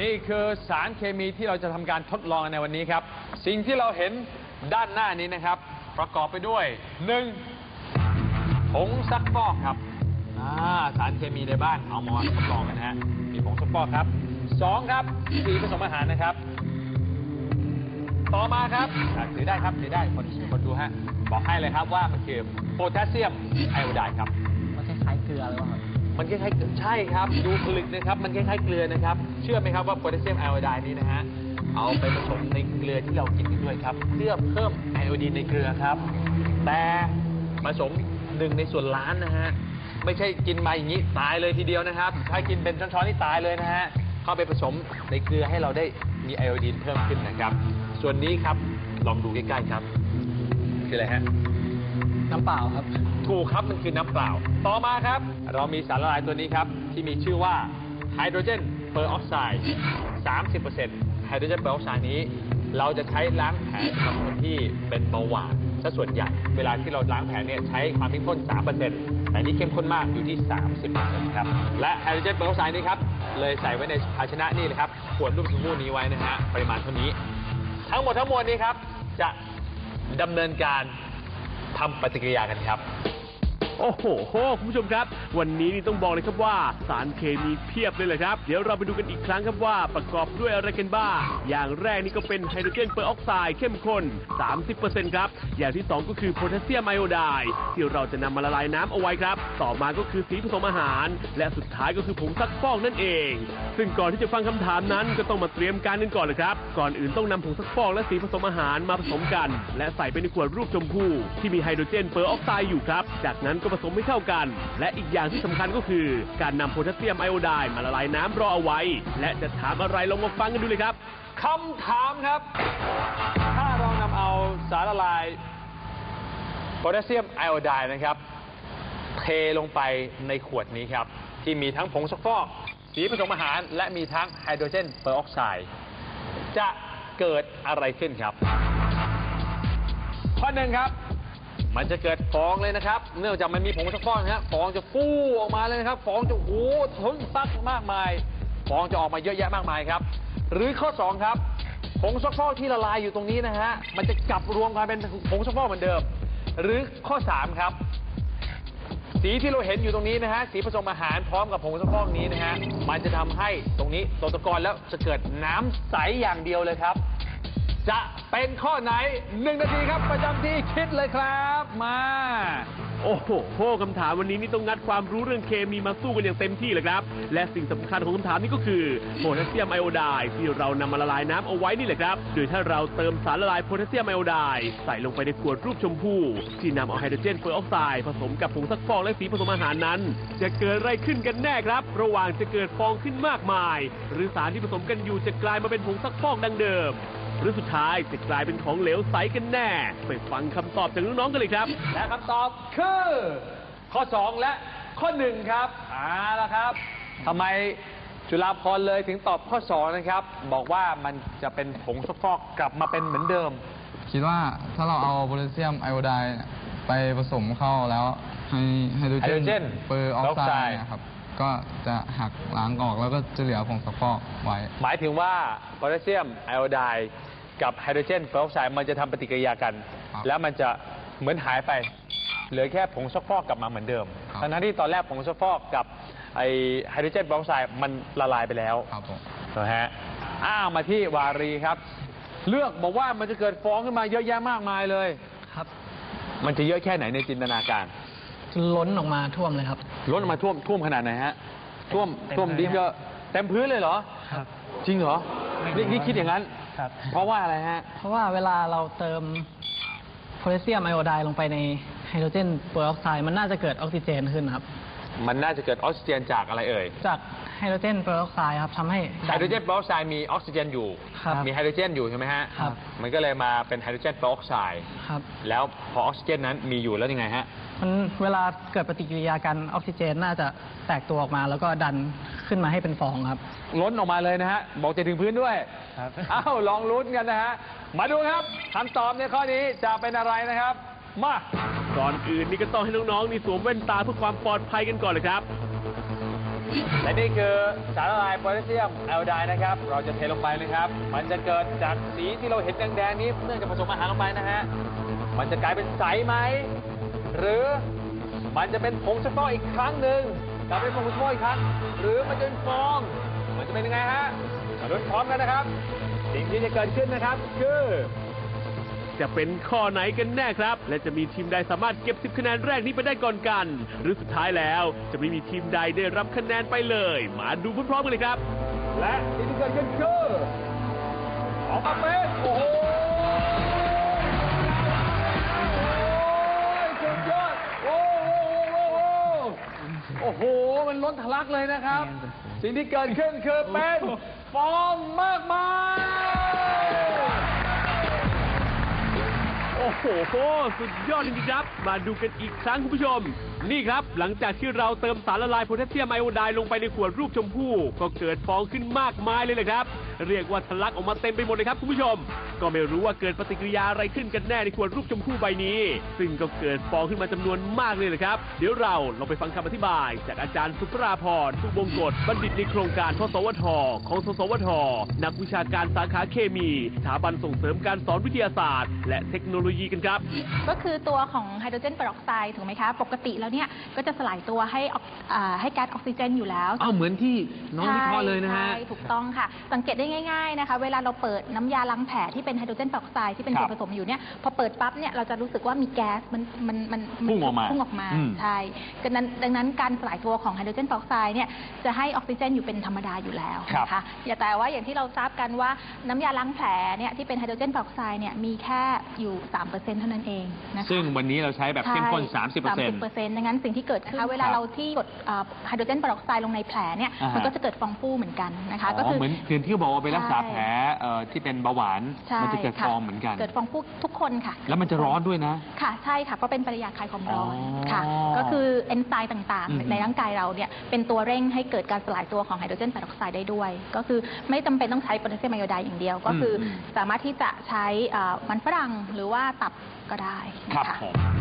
นี่คือสารเคมีที่เราจะทำการทดลองในวันนี้ครับ สิ่งที่เราเห็นด้านหน้านี้นะครับ ประกอบไปด้วยหนึ่งผงซักฟอกครับอ่าสารเคมีในบ้านเอามาทดลองกันนะฮะมีผงซักฟอกครับสองครับสีผสมอาหารนะครับ ต่อมาครับอะถือได้ครับถือได้คนคนดูฮะบอกให้เลยครับว่ามันคือโพแทสเซียมไอโอไดด์ครับ มันคล้ายๆเกลือหรือเปล่าครับ มันคล้ายๆใช่ครับ ดูผลึกนะครับ มันคล้ายๆเกลือนะครับ เชื่อไหมครับว่าโพแทสเซียมไอโอไดด์นี้นะฮะ เอาไปผสมในเกลือที่เรากินกันด้วยครับ เพื่อเพิ่มไอโอดีนในเกลือครับ แต่ผสมหนึ่งในส่วนล้านนะฮะ ไม่ใช่กินมาอย่างนี้ตายเลยทีเดียวนะครับ ถ้ากินเป็นช้อนๆนี่ตายเลยนะฮะ เข้าไปผสมในเกลือให้เราได้มีไอโอดีนเพิ่มขึ้นนะครับ ส่วนนี้ครับ ลองดูใกล้ๆครับ คืออะไรฮะ น้ำเปล่าครับ ถูกครับมันคือน้ำเปล่า ต่อมาครับ เรามีสารละลายตัวนี้ครับ ที่มีชื่อว่าไฮโดรเจนเปอร์ออกไซด์30%ไฮโดรเจนเปอร์ออกไซด์นี้ เราจะใช้ล้างแผลสำหรับคนที่เป็นเบาหวานซะส่วนใหญ่ เวลาที่เราล้างแผลเนี่ยใช้ความเข้มข้น 3%แต่นี่เข้มข้นมากอยู่ที่ 30%ครับ และไฮโดรเจนเปอร์ออกไซด์นี้ครับ เลยใส่ไว้ในภาชนะนี่เลยครับ ขวดรูปชมพู่นี้ไว้นะฮะ ปริมาณเท่านี้ ทั้งหมดทั้งมวลนี้ครับ จะดำเนินการ ทำปฏิกิริยากันครับ โอ้โหคุณผู้ชมครับ วันนี้นี่ต้องบอกเลยครับว่า สารเคมีเพียบเลยแหละครับ เดี๋ยวเราไปดูกันอีกครั้งครับว่าประกอบด้วยอะไรกันบ้าง อย่างแรกนี่ก็เป็นไฮโดรเจนเปอร์ออกไซด์เข้มข้น 30%ครับ อย่างที่ 2 ก็คือโพแทสเซียมไอโอไดด์ที่เราจะนำมาละลายน้ำเอาไว้ครับ ต่อมาก็คือสีผสมอาหาร และสุดท้ายก็คือผงซักฟอกนั่นเอง ซึ่งก่อนที่จะฟังคำถามนั้นก็ต้องมาเตรียมการกันก่อนเลยครับ ก่อนอื่นต้องนำผงซักฟอกและสีผสมอาหารมาผสมกัน และใส่ไปในขวดรูปชมพูที่มีไฮโดรเจนเปอร์ออกไซด์อยู่ครับ จากนั้นก็ผสมให้เข้ากัน และอีกอย่างที่สำคัญก็คือ การนำโพแทสเซียมไอโอไดด์มาละลายน้ำรอเอาไว้ และจะถามอะไรลองมาฟังกันดูเลยครับ คำถามครับ ถ้าเรานำเอาสารละลายโพแทสเซียมไอโอไดด์นะครับ เทลงไปในขวดนี้ครับ ที่มีทั้งผงซักฟอกสีผสมอาหาร และมีทั้งไฮโดรเจนเปอร์ออกไซด์จะเกิดอะไรขึ้นครับ ข้อหนึ่งครับ มันจะเกิดฟองเลยนะครับ เนื่องจากมันมีผงซักฟอกนะครับฟองจะฟูออกมาเลยนะครับ ฟองจะโอ้โหทนซักมากมาย ฟองจะออกมาเยอะแยะมากมายครับ หรือข้อ 2 ครับผงซักฟอกที่ละลายอยู่ตรงนี้นะฮะ มันจะกลับรวมกันเป็นผงซักฟอกเหมือนเดิม หรือข้อ 3 ครับ สีที่เราเห็นอยู่ตรงนี้นะฮะ สีผสมอาหารพร้อมกับผงซักฟอกนี้นะฮะ มันจะทำให้ตรงนี้ตกตะกอนแล้วจะเกิดน้ำใสอย่างเดียวเลยครับ จะเป็นข้อไหนหนึ่งนาทีครับประจำที่คิดเลยครับ มา โอ้โหคำถามวันนี้นี่ต้องงัดความรู้เรื่องเคมีมาสู้กันอย่างเต็มที่เลยครับ และสิ่งสำคัญของคำถามนี้ก็คือโพแทสเซียมไอโอไดด์ที่เรานำมาละลายน้ำเอาไว้นี่แหละครับ โดยถ้าเราเติมสารละลายโพแทสเซียมไอโอไดด์ใส่ลงไปในขวดรูปชมพูที่นำเอาไฮโดรเจนเปอร์ออกไซด์ผสมกับผงซักฟอกและสีผสมอาหารนั้น จะเกิดอะไรขึ้นกันแน่ครับ ระหว่างจะเกิดฟองขึ้นมากมาย หรือสารที่ผสมกันอยู่จะกลายมาเป็นผงซักฟอกดังเดิม หรือสุดท้ายจะกลายเป็นของเหลวใสกันแน่ ไปฟังคำตอบจากน้องๆกันเลยครับ และคำตอบคือ ข้อ 2 และข้อ 1 ครับเอาละครับทำไมจุฬาพรณ์เลยถึงตอบข้อ 2 นะครับ บอกว่ามันจะเป็นผงซักฟอกกลับมาเป็นเหมือนเดิม คิดว่าถ้าเราเอาโพแทสเซียมไอโอไดด์เนี่ยไปผสมเข้าแล้วให้ไฮโดรไฮโดรเจเจนนเปอร์ออกออกไซไซด์ด์นะครับ ก็จะหักล้างออกแล้วก็จะเหลือผงซักฟอกไว้ หมายถึงว่าโพแทสเซียมไอโอไดด์กับไฮโดรเจนเปอร์ออกไซด์มันจะทำปฏิกิริยากัน ครับ แล้วมันจะเหมือนหายไป เหลือแค่ผงซักฟอกกลับมาเหมือนเดิมครับทั้งๆที่ตอนแรกผงซักฟอกกับไอไฮโดรเจนเปอร์ออกไซด์มันละลายไปแล้ว ครับผมนะฮะอ้าวมาที่วารีครับ เลือกบอกว่ามันจะเกิดฟองขึ้นมาเยอะแยะมากมายเลย ครับ มันจะเยอะแค่ไหนในจินตนาการ ล้นออกมาท่วมเลยครับ ล้นออกมาท่วมท่วมขนาดไหนฮะท่วมเต็มท่วมเลยดินก็เต็มพื้นเลยเหรอ ครับจริงเหรอนี่นี่คิดอย่างนั้น ครับ เพราะว่าอะไรฮะ เพราะว่าเวลาเราเติมโพแทสเซียมไอโอไดด์ลงไปในไฮโดรเจนเปอร์ออกไซด์มันน่าจะเกิดออกซิเจนขึ้นครับ มันน่าจะเกิดออกซิเจนจากอะไรเอ่ย จาก ไฮโดรเจนเปอร์ออกไซด์ครับทำให้ไฮโดรเจนเปอร์ออกไซด์มีออกซิเจนอยู่ ครับมีไฮโดรเจนอยู่ใช่ไหมฮะครับ มันก็เลยมาเป็นไฮโดรเจนเปอร์ออกไซด์ครับ แล้วพอออกซิเจนนั้นมีอยู่แล้วยังไงฮะ มันเวลาเกิดปฏิกิริยากันออกซิเจนน่าจะแตกตัวออกมา แล้วก็ดันขึ้นมาให้เป็นฟองครับ ล้นออกมาเลยนะฮะ บอกจะถึงพื้นด้วย ครับอ้าวลองลุ้นกันนะฮะ มาดูครับคำตอบในข้อนี้จะเป็นอะไรนะครับ มา ก่อนอื่นนี่ก็ต้องให้น้องๆนี่สวมแว่นตาเพื่อความปลอดภัยกันก่อนเลยครับ และนี่คือสารละลายโพแทสเซียมไอโอไดน์นะครับ เราจะเทลงไปนะครับ มันจะเกิดจากสีที่เราเห็นแดงๆนี้เนื่องจากผสมอาหารลงไปนะฮะ มันจะกลายเป็นใสไหม หรือมันจะเป็นผงซักฟอกอีกครั้งหนึ่งกลายเป็นผงซักฟอกอีกครั้ง หรือมันจะเป็นฟอง มันจะเป็นยังไงฮะมาลุ้นพร้อมกันนะครับ สิ่งที่จะเกิดขึ้นนะครับคือ จะเป็นข้อไหนกันแน่ครับ และจะมีทีมใดสามารถเก็บ 10 คะแนนแรกนี้ไปได้ก่อนกัน หรือสุดท้ายแล้วจะไม่มีทีมใดได้รับคะแนนไปเลย มาดูพร้อมๆกันเลยครับ และสิ่งที่เกิดขึ้นคือออกมาเป็นโอ้โหสุดยอดโอ้โหโอ้โห มันล้นทะลักเลยนะครับ สิ่งที่เกิดขึ้นคือเป็นฟองมากมาย โอ้โหสุดยอดจริงๆครับ มาดูกันอีกครั้งคุณผู้ชม นี่ครับ หลังจากที่เราเติมสารละลายโพแทสเซียมไอโอไดน์ลงไปในขวดรูปชมพู่ ก็เกิดฟองขึ้นมากมายเลยแหละครับ เรียกว่าทะลักออกมาเต็มไปหมดเลยครับคุณผู้ชม ก็ไม่รู้ว่าเกิดปฏิกิริยาอะไรขึ้นกันแน่ในขวดรูปชมพู่ใบนี้ ซึ่งก็เกิดฟองขึ้นมาจำนวนมากเลยแหละครับ เดี๋ยวเราลองไปฟังคำอธิบาย จากอาจารย์สุปราพรสุบงกฎบัณฑิตในโครงการทศวท ของสสวท นักวิชาการสาขาเคมีสถาบันส่งเสริมการสอนวิทยาศาสตร์ และเทคโนโลยีกันครับ ก็คือตัวของไฮโดรเจนเปอร์ออกไซด์ถูกไหมคะ ปกติแล้วเนี่ยก็จะสลายตัวให้ออกอ่าให้ก๊าซออกซิเจนอยู่แล้ว อ้าวเหมือนที่น้องวิเคราะห์เลยนะฮะใช่ถูกต้องค่ะ สังเกตได้ง่ายๆนะคะ เวลาเราเปิดน้ำยาล้างแผลที่เป็นไฮโดรเจนเปอร์ออกไซด์ที่เป็นครัส่บวนผสมอยู่เนี่ย พอเปิดปั๊บเนี่ยเราจะรู้สึกว่ามีแก๊สมันมันมันนพุ่งออกมาพุ่งออกมา อืม ใช่ดังนั้นดังนั้นการสลายตัวของไฮโดรเจนเปอร์ออกไซด์เนี่ยจะให้ออกซิเจนอยู่เป็นธรรมดาอยู่แล้วนะคะ อย่าแต่ว่าอย่างที่เราทราบกันว่าน้ำยาล้างแผลเนี่ยที่เป็นไฮโดรเจนเปอร์ออกไซด์เนี่ยมีแค่อยู่3%เท่านั้นเองนะคะ ซึ่งวันนี้เราใช้แบบเข้มข้น30%สามสิบเปอร์เซ็นต์ดังนั้นสิ่งที่เกิดขึ้นนะคะเวลาเราที่กดเอ่อไฮโดรเจนเปอร์ออกไซด์ลงในแผลเนี่ย อ่าฮะ มันก็จะเกิดฟองฟูเหมือนกันนะคะอ๋ก็อคือ เหมือนคือที่บอกว่าไปรักษาใช่ แผลเอ่อที่เป็นเบาหวาน ใช่มันจะเกิดค่ฟองเหมือนกัน เกิดฟองฟูทุกคนค่ะ แล้วมันจะร้อนด้วยนะ ค่ะใช่ค่ะเพราะเป็นปฏิกิริยาคลายความร้อนอ๋อค่ะ ก็คือเอนไซม์ต่างอืมๆ ในร่างกายเราเนี่ยเป็นตัวเร่งให้เกิดการสลายตัวของไฮโดรเจนเปอร์ออกไซด์ได้ด้วย ก็คือไม่จำเป็นต้องใช้โพแทสเซียมไอโอไดด์อย่างเดียว ก็คืออมสามารถที่จะใช้เอ่อมันฝรั่งหรือว่าตับก็ได้ครับผม